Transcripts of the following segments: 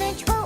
the truth.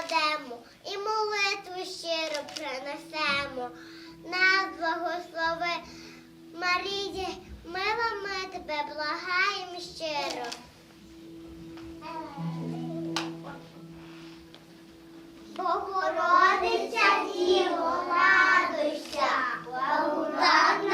покладемо і молитву щиро принесемо. Нас благослови Марії, мила ми тебе благаємо щиро. Богородиця Діво, радуйся, благодатна.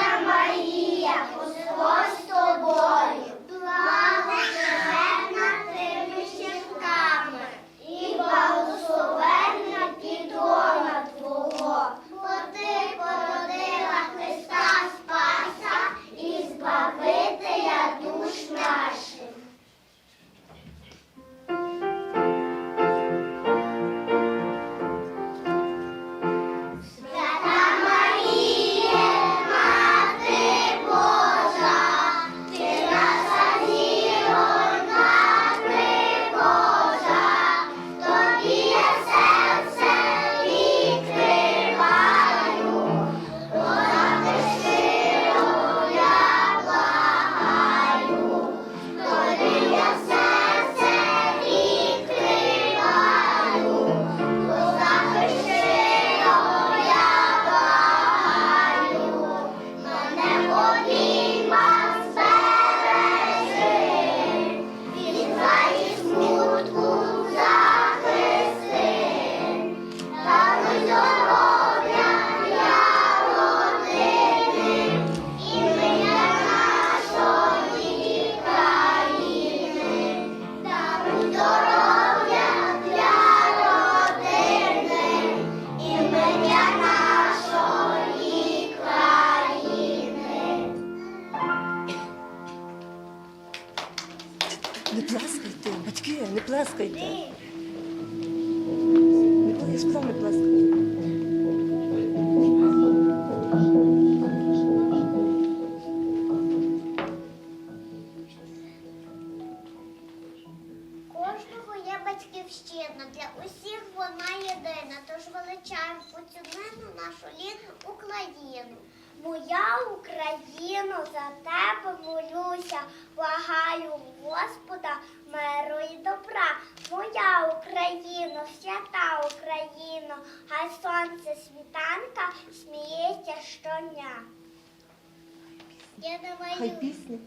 на мою. Хай пісня,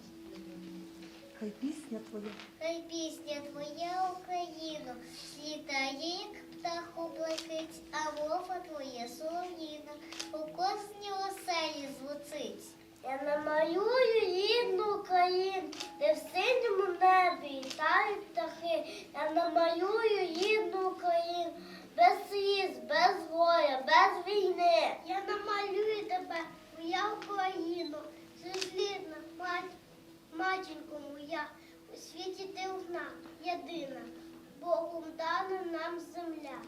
хай пісня твоя. Хай пісня твоя Україну, слітає, як птаху блакить, а мова твоя солоніна, у кожній оселі звучить. Я намалюю рідну країну, де в синьому небі літають птахи. Я намалюю рідну Україну, без сліз, без горя, без війни. Я намалюю тебе, моя Україну. Злірна, мать, матінко моя, у світі ти одна, єдина, Богом дана нам земля.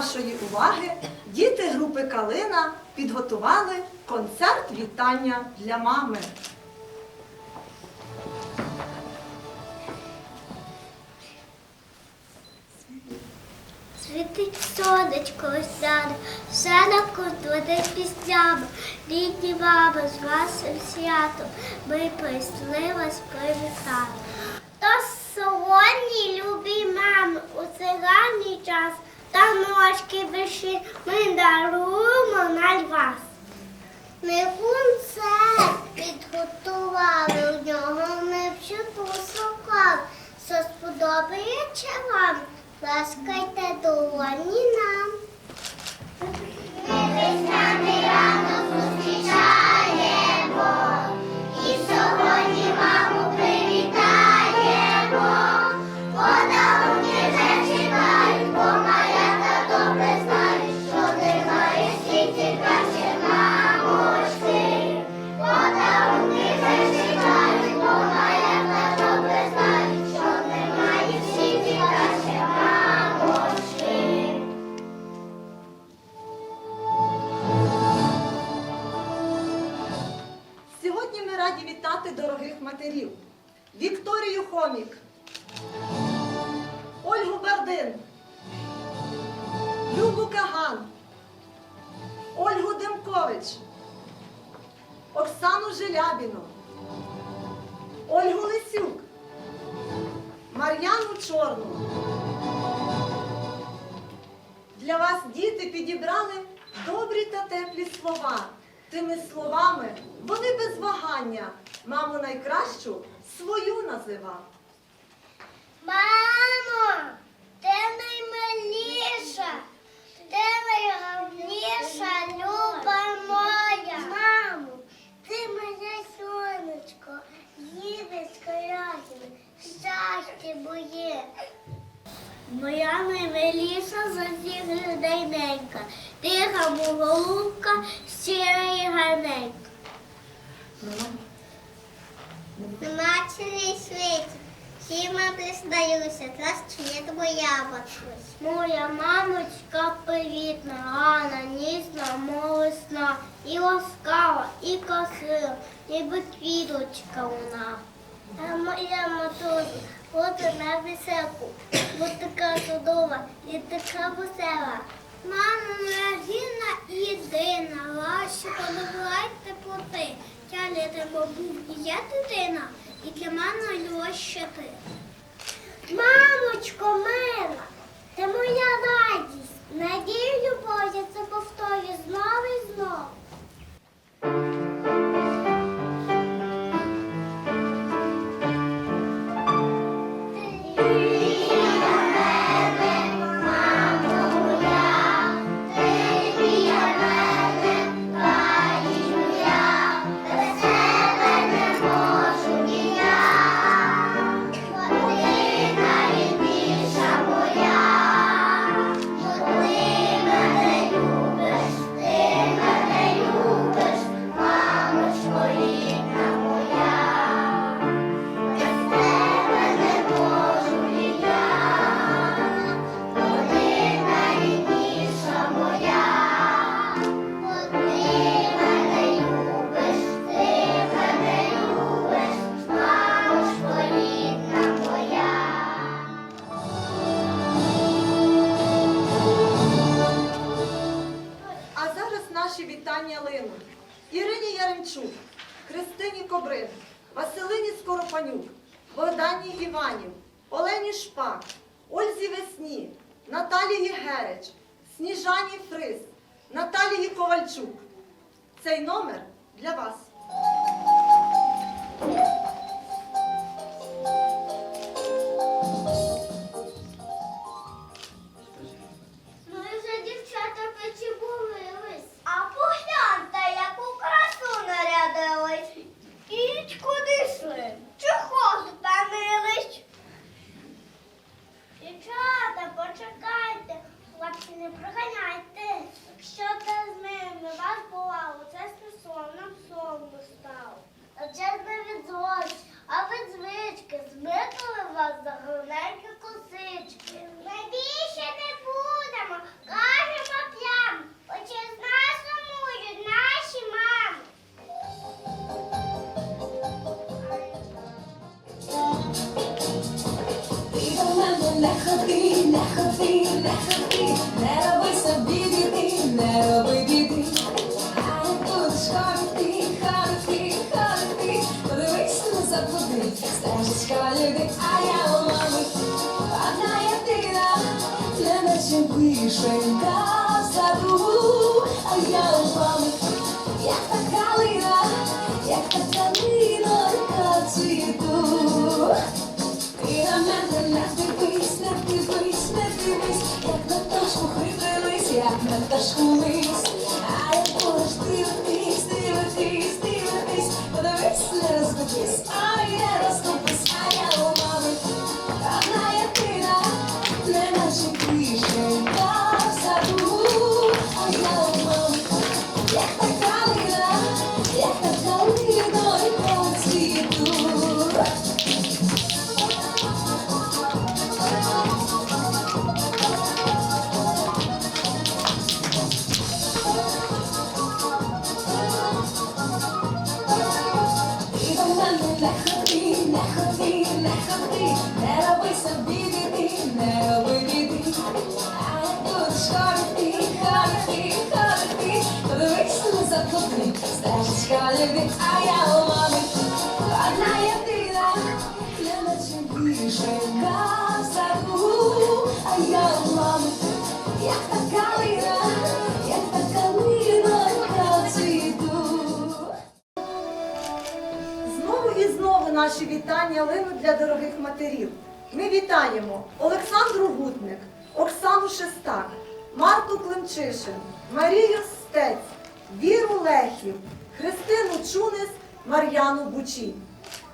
вашої уваги діти групи Калина підготували концерт вітання для мами. Світить сонечко осяне, все на куту піснями, рідні мами з вашим святом, ми прийшли вас привітати. То сьогодні, любі мами, у цей ранній час та ночки виші ми даруємо на вас. Ми концерт підготували у нього, не всю послухав. Що сподобається вам, ласкайте долоні нам. Чорну. Для вас діти підібрали добрі та теплі слова. Тими словами вони без вагання маму найкращу свою називав. Мамо, ти наймиліша, ти найгарніша, люба моя. Мамо, ти моє сонечко, їдечко рядне, щастя моє. Моя наймиліша за всіх людей ненька, тиха голубка, щира і гарненька. Нема цілий світ, всім признаюся, трощить моя матусь. Моя мамочка привітна, гарна, ніжна, мов весна, і ласкава, і красива, ніби квіточка вона. А моя матуся, от на веселку, от така чудова і така весела. Мама і єдина, ваші подобають теплоти. Я літимо був і я дитина, і для мене ще ти. Мамочко мила, ти моя радість, надію я це повторю знову і знову. Наталії Цей номер для вас. Не ходи, не ходи, не ходи, не роби собі біди, не роби біди. А як будеш ходити, ходити, ходити, подивись на заблуди, стежечка люди, а я у мами. Одна єдина, не наче вишенька в саду, а я у мами. Як та калина, як та калина, яка цвіту. На мене не подивись, не розгубись, а я розгубись, привітання лину для дорогих матерів. Ми вітаємо Олександру Гутник, Оксану Шестак, Марту Климчишин, Марію Стець, Віру Лехів, Христину Чунис, Мар'яну Бучі.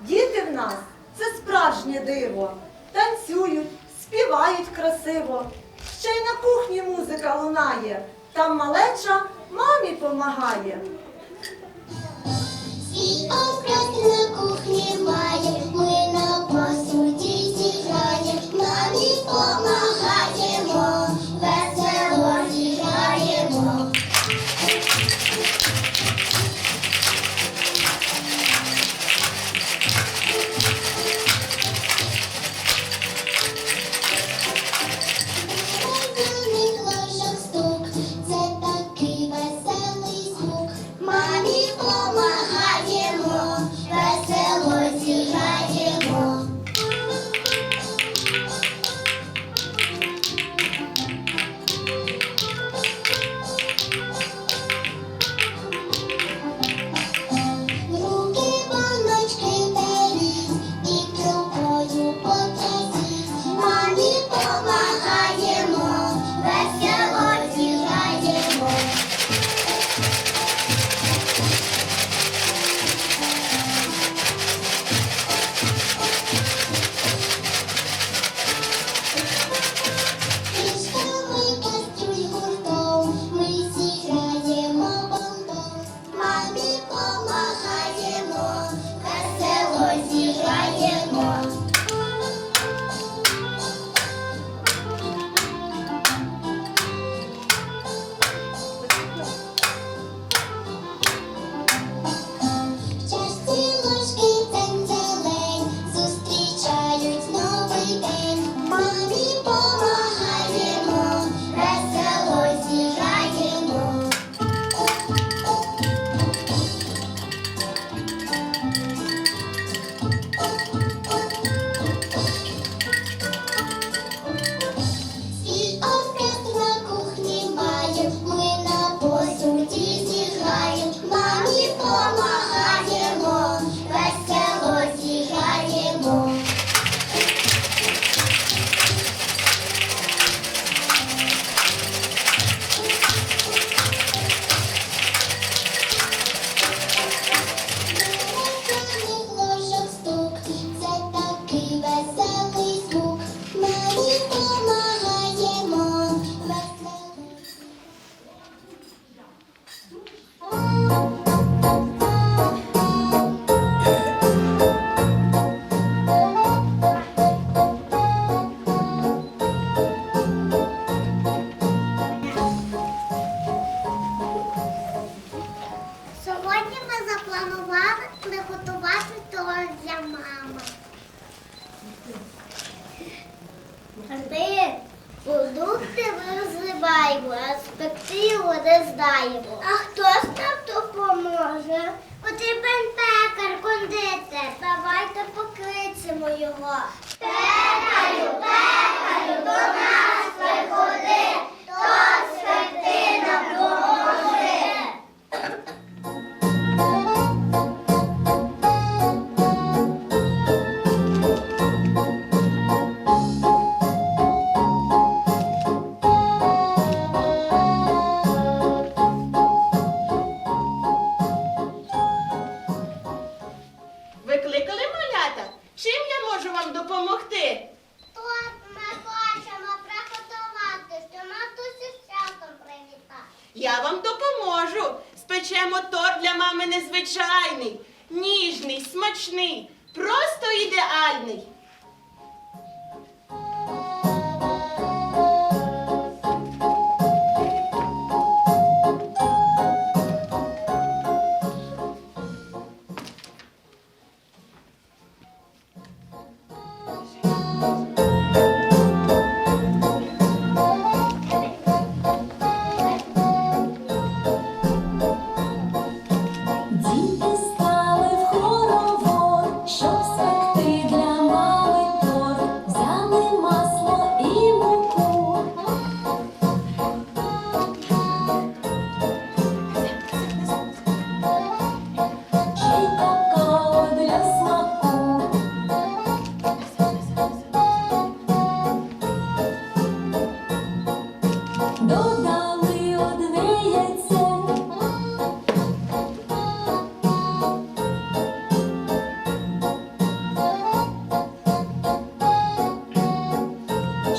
Діти в нас це справжнє диво. Танцюють, співають красиво. Ще й на кухні музика лунає, там малеча мамі помагає на кухні має.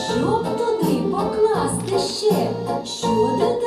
Щоб туди покласти ще, що дати?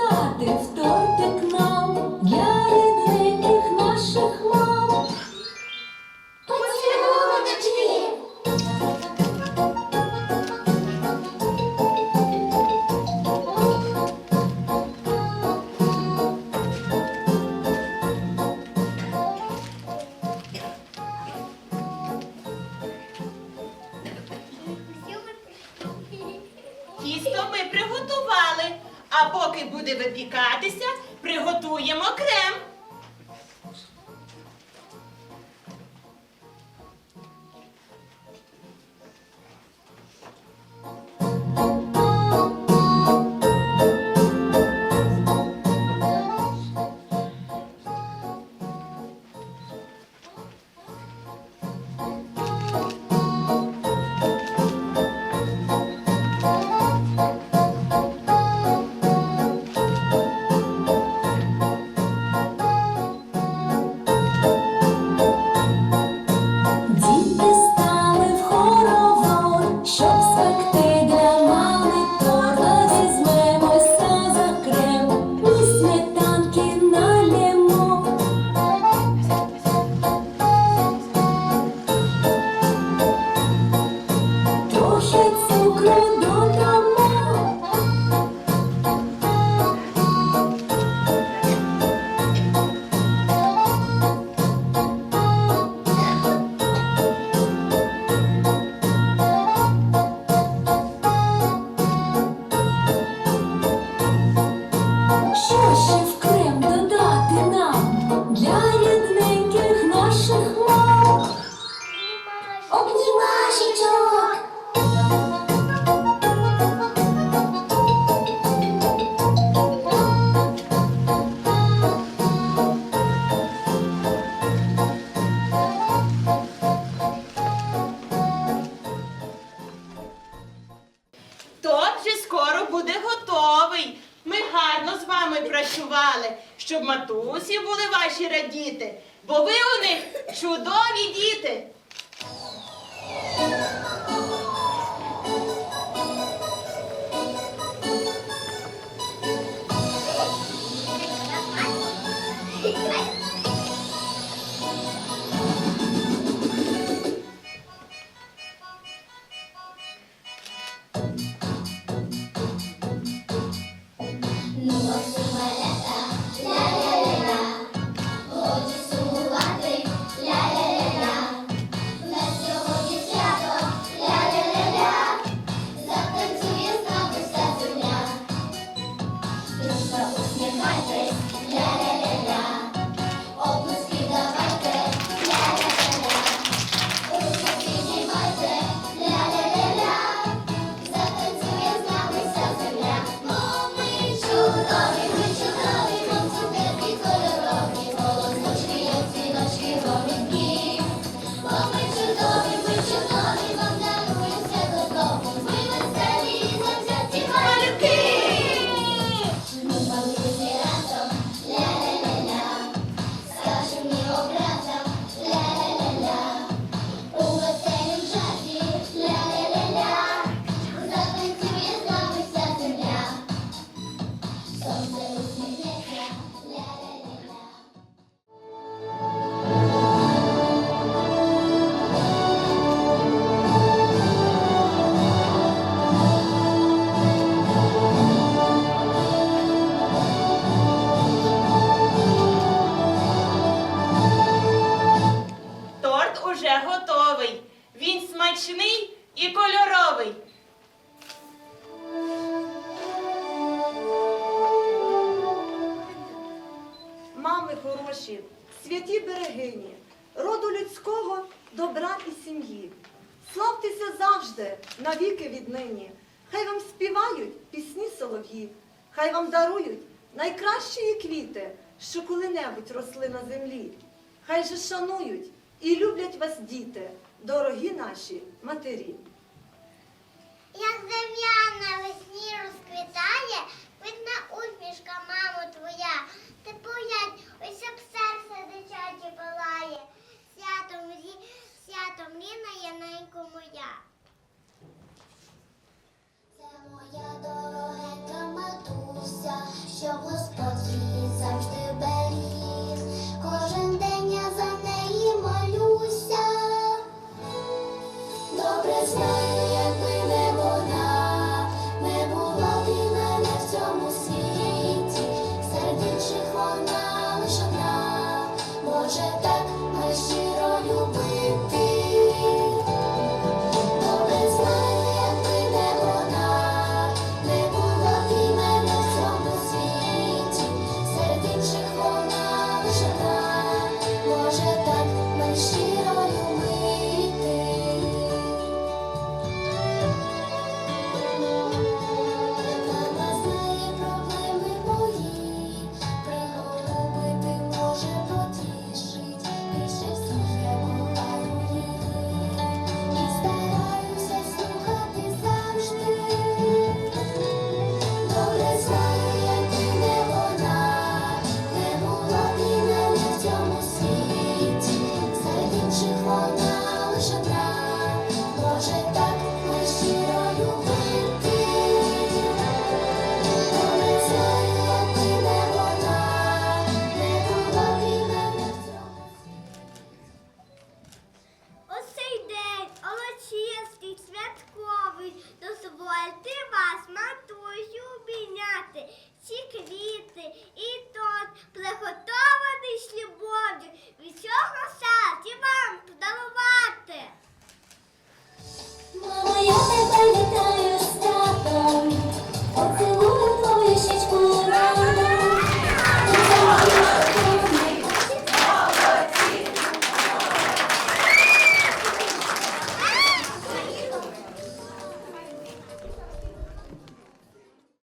добра і сім'ї. Славтеся завжди, навіки віднині. Хай вам співають пісні солов'ї, хай вам дарують найкращі квіти, що коли-небудь росли на землі. Хай же шанують і люблять вас діти, дорогі наші матері. Як земля на весні розквітає, видна усмішка, мамо твоя, ти поглянь, ось об серце дитяче палає, святом рі святом Ліна Яненько моя. Це моя дорогенька матуся, що Господь її завжди беріг. Кожен день я за неї молюся. Добре знаю.